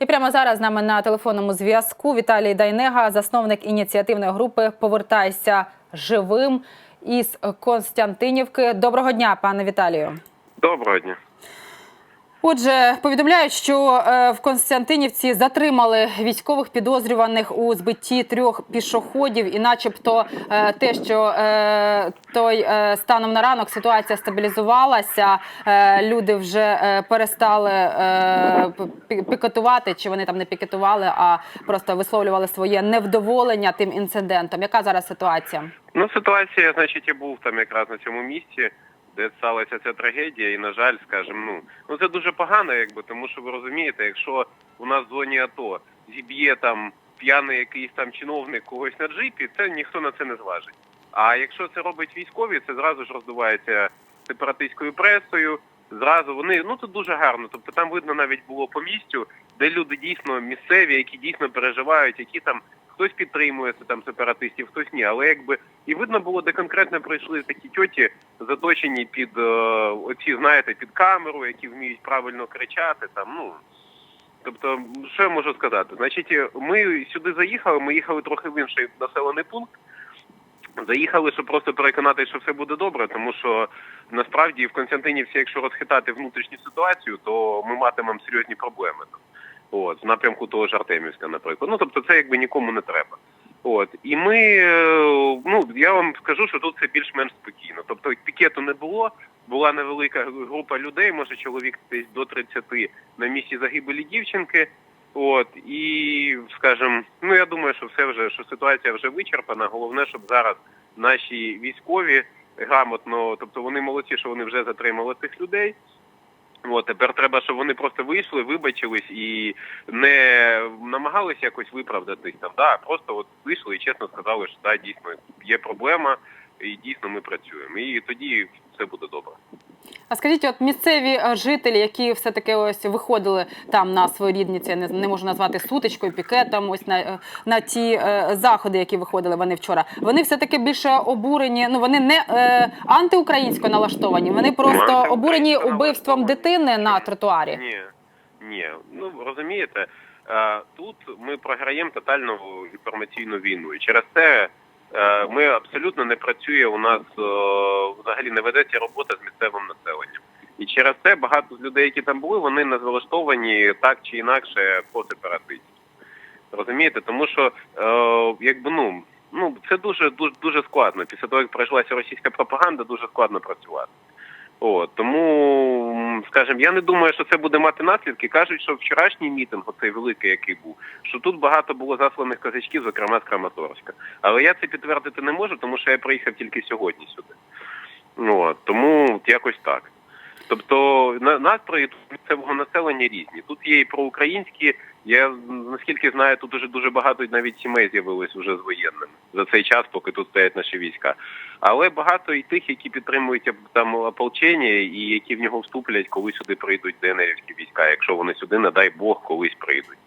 І прямо зараз з нами на телефонному зв'язку Віталій Дайнега, засновник ініціативної групи Повертайся живим із Константинівки. Доброго дня, пане Віталію. Доброго дня. Отже, повідомляють, що е, в Константинівці затримали військових підозрюваних у збитті трьох пішоходів, і, начебто, е, те, що е, той станом на ранок ситуація стабілізувалася, люди вже перестали пікетувати, чи вони там не пікетували, а просто висловлювали своє невдоволення тим інцидентом. Яка зараз ситуація? Ну, ситуація, значить, я був там якраз на цьому місці, де сталася ця трагедія, і, на жаль, скажімо, ну, ну це дуже погано, якби, тому що ви розумієте, якщо у нас в зоні АТО зіб'є там п'яний якийсь там чиновник когось на джипі, це ніхто на це не зважить. А якщо це робить військові, це зразу ж роздувається сепаратистською пресою. Зразу вони ну тут дуже гарно. Тобто там видно навіть було по місцю, де люди дійсно місцеві, які дійсно переживають, які там хтось підтримує це там сепаратистів, хтось ні. Але якби і видно було, де конкретно прийшли такі тьоті, заточені під е, оці, знаєте, під камеру, які вміють правильно кричати. Там ну тобто, що я можу сказати? Значить, ми сюди заїхали. Ми їхали трохи в інший населений пункт. Заїхали, щоб просто переконати, що все буде добре, тому що насправді в Константинівці, якщо розхитати внутрішню ситуацію, то ми матимемо серйозні проблеми. От, в напрямку того ж Артемівська, наприклад. Ну тобто, це якби нікому не треба. От і ми, е, ну я вам скажу, що тут це більш-менш спокійно. Тобто пікету не було, була невелика група людей, може чоловік десь до 30 на місці загибелі дівчинки. От і скажем, ну я думаю, що все вже що ситуація вже вичерпана. Головне, щоб зараз наші військові грамотно, тобто вони молодці, що вони вже затримали цих людей. От тепер треба, щоб вони просто вийшли, вибачились і не намагались якось виправдатись там. Да, просто от вийшли і чесно сказали, що да, дійсно є проблема, і дійсно ми працюємо. І тоді все буде добре. А скажіть, от місцеві е, жителі, які все таки ось виходили там на своєрідні, це не, не можу назвати сутичкою, пікетом, ось на, е, на ті е, заходи, які виходили вони вчора. Вони все таки більше обурені. Ну вони не е, антиукраїнсько налаштовані. Вони просто обурені убивством дитини на тротуарі. Ні, ні. Ну розумієте, е, тут ми програємо тотальну інформаційну війну, і через це ми абсолютно не працює. У нас е, взагалі не ведеться робота з місцевим населенням. І через це багато з людей, які там були, вони не залаштовані так чи інакше по сепаратизму. Розумієте, тому що е, якби ну. Ну, це дуже дуже дуже складно. Після того, як пройшлася російська пропаганда, дуже складно працювати. От тому, скажімо, я не думаю, що це буде мати наслідки. Кажуть, що вчорашній мітинг, оцей великий, який був, що тут багато було засланих козачків, зокрема з Краматорська. Але я це підтвердити не можу, тому що я приїхав тільки сьогодні сюди. От, тому якось так. Тобто на настрої місцевого населення різні. Тут є і проукраїнські. Я наскільки знаю, тут уже дуже багато навіть сімей з'явилось вже з воєнними за цей час, поки тут стоять наші війська. Але багато і тих, які підтримують там ополчення і які в нього вступлять, коли сюди прийдуть ДНРівські війська, якщо вони сюди, не дай Бог, колись прийдуть.